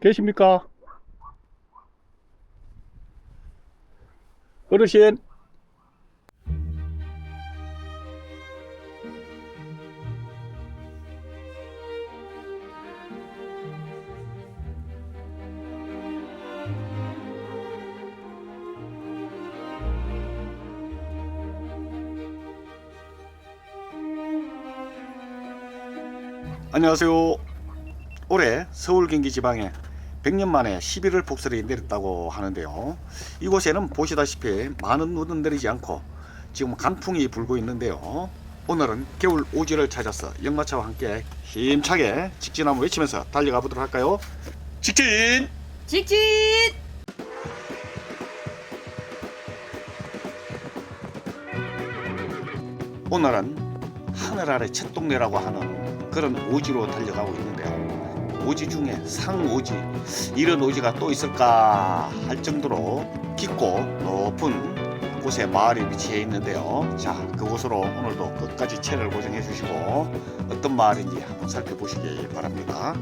계십니까? 어르신? 안녕하세요. 올해 서울 경기 지방에 100년 만에 11월 폭설이 내렸다고 하는데요. 이곳에는 보시다시피 많은 눈은 내리지 않고 지금 간풍이 불고 있는데요. 오늘은 겨울 오지를 찾아서 영마차와 함께 힘차게 직진함을 외치면서 달려가 보도록 할까요? 직진! 직진! 오늘은 하늘 아래 첫 동네라고 하는 그런 오지로 달려가고 있는데요. 오지 중에 상오지 이런 오지가 또 있을까 할 정도로 깊고 높은 곳에 마을이 위치해 있는데요. 자 그곳으로 오늘도 끝까지 채널 고정해 주시고 어떤 마을인지 한번 살펴보시기 바랍니다.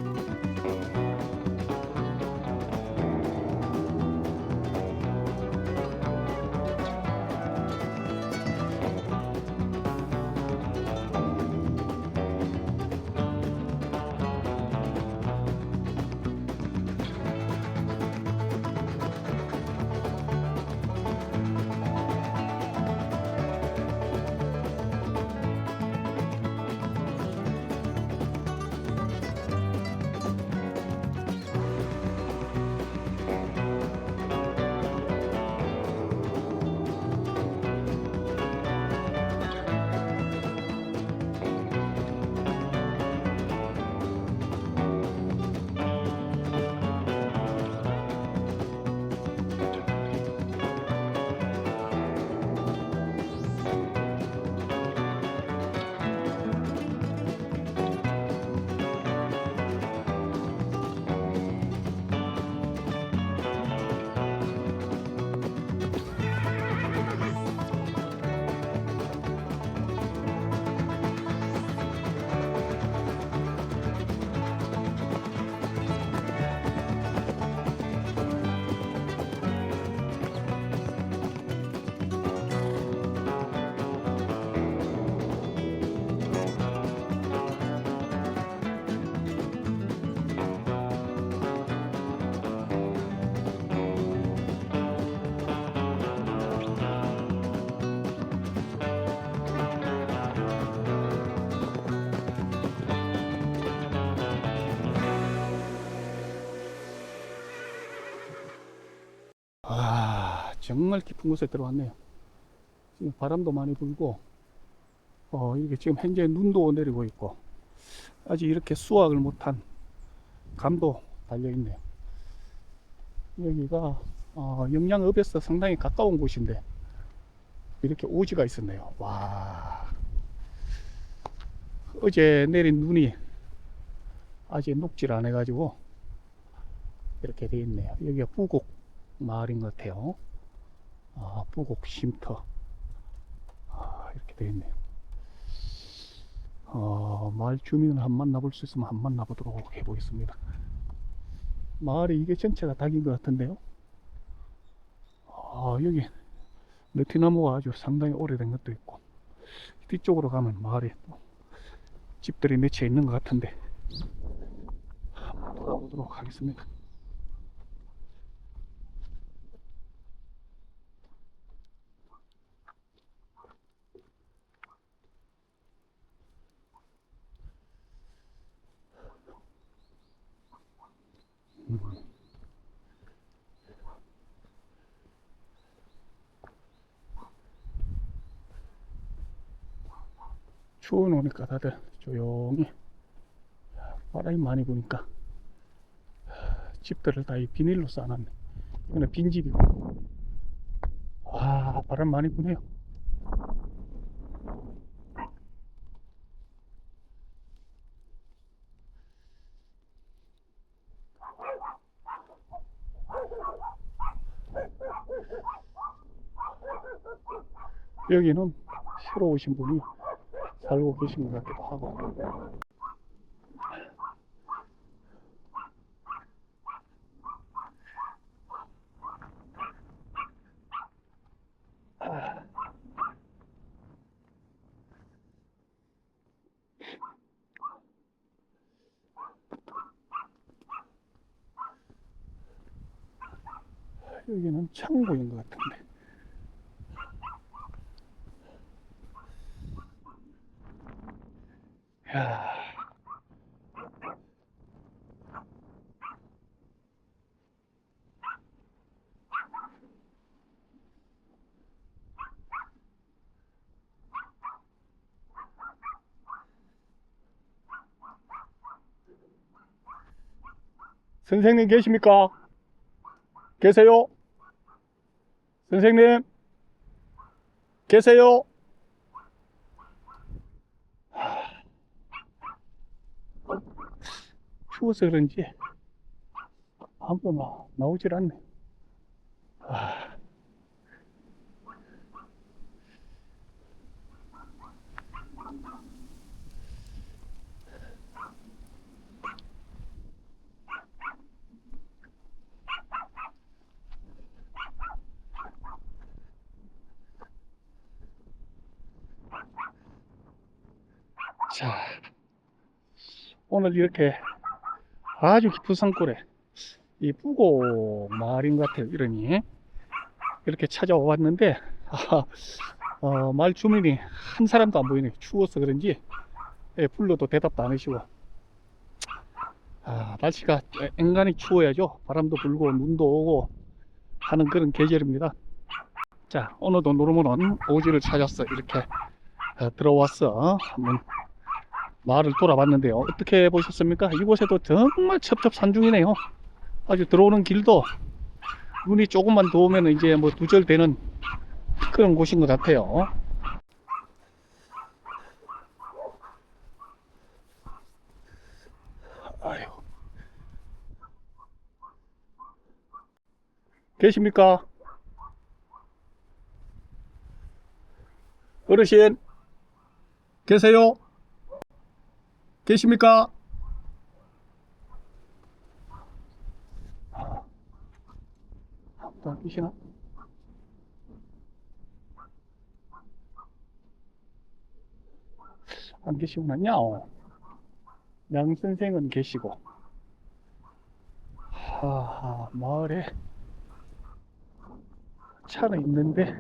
정말 깊은 곳에 들어왔네요. 지금 바람도 많이 불고, 어, 이게 지금 현재 눈도 내리고 있고, 아직 이렇게 수확을 못한 감도 달려있네요. 여기가, 어, 영양읍에서 상당히 가까운 곳인데, 이렇게 오지가 있었네요. 와. 어제 내린 눈이 아직 녹질 안 해가지고, 이렇게 돼 있네요. 여기가 부곡 마을인 것 같아요. 아, 부곡 쉼터. 아, 이렇게 되어 있네요. 어, 마을 주민을 한 만나볼 수 있으면 한 만나보도록 해보겠습니다. 마을이 이게 전체가 닭인 것 같은데요. 아, 여기 느티나무가 아주 상당히 오래된 것도 있고, 뒤쪽으로 가면 마을에 또 집들이 맺혀 있는 것 같은데, 한번 돌아보도록 하겠습니다. 추워 놓으니까 다들 조용히. 바람이 많이 부니까. 집들을 다 이 비닐로 쌓아놨네. 이거는 빈집이고 와 바람 많이 부네요 여기는 새로 오신 분이 살고 계신 것 같기도 하고. 여기는 창고인 것 같은데. 야. 선생님 계십니까? 계세요? 선생님? 계세요? 하, 추워서 그런지 아무나 나오질 않네. 아, 자, 오늘 이렇게 아주 깊은 산골에 이 뿌고 마을인 것 같아요. 이름이 이렇게 찾아왔는데 아, 어, 마을 주민이 한 사람도 안 보이네. 추워서 그런지 예, 불러도 대답도 안 하시고 아, 날씨가 앵간히 추워야죠. 바람도 불고 눈도 오고 하는 그런 계절입니다. 자, 오늘도 노르모는 오지를 찾았어. 이렇게 어, 들어왔어. 한번 마을을 돌아봤는데요. 어떻게 보셨습니까? 이곳에도 정말 첩첩산중이네요. 아주 들어오는 길도 눈이 조금만 더 오면 이제 뭐 두절되는 그런 곳인 것 같아요. 아유. 계십니까? 어르신, 계세요? 계십니까? 안 계시나? 안 계시구나요. 양 선생은 계시고. 하하, 마을에 차는 있는데.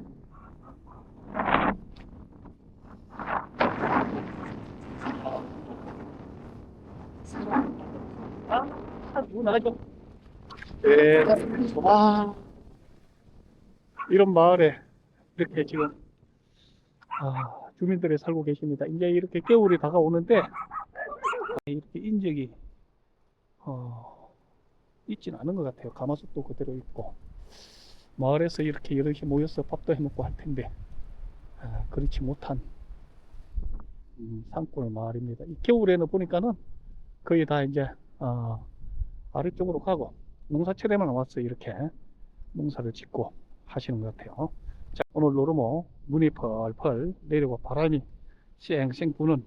아, 차 누구 나가죠? 네, 와. 이런 마을에 이렇게 지금, 아, 주민들이 살고 계십니다. 이제 이렇게 겨울이 다가오는데, 이렇게 인적이, 어, 있진 않은 것 같아요. 가마솥도 그대로 있고, 마을에서 이렇게 이렇게 모여서 밥도 해 먹고 할 텐데, 아, 그렇지 못한, 음, 산골 마을입니다. 이 겨울에는 보니까는 거의 다 이제, 어, 아래쪽으로 가고 농사철에만 와서 이렇게 농사를 짓고 하시는 것 같아요. 자, 오늘 노르모 눈이 펄펄 내리고 바람이 쌩쌩 부는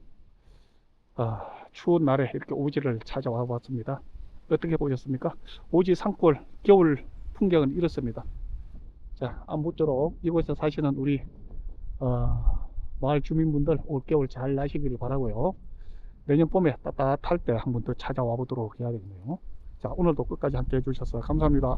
아, 추운 날에 이렇게 오지를 찾아와 봤습니다. 어떻게 보셨습니까? 오지 산골 겨울 풍경은 이렇습니다. 자, 아무쪼록 이곳에 사시는 우리 어, 마을 주민분들 올겨울 잘 나시기를 바라고요. 내년 봄에 따뜻할 때 한 번 더 찾아와 보도록 해야겠네요. 자, 오늘도 끝까지 함께 해주셔서 감사합니다.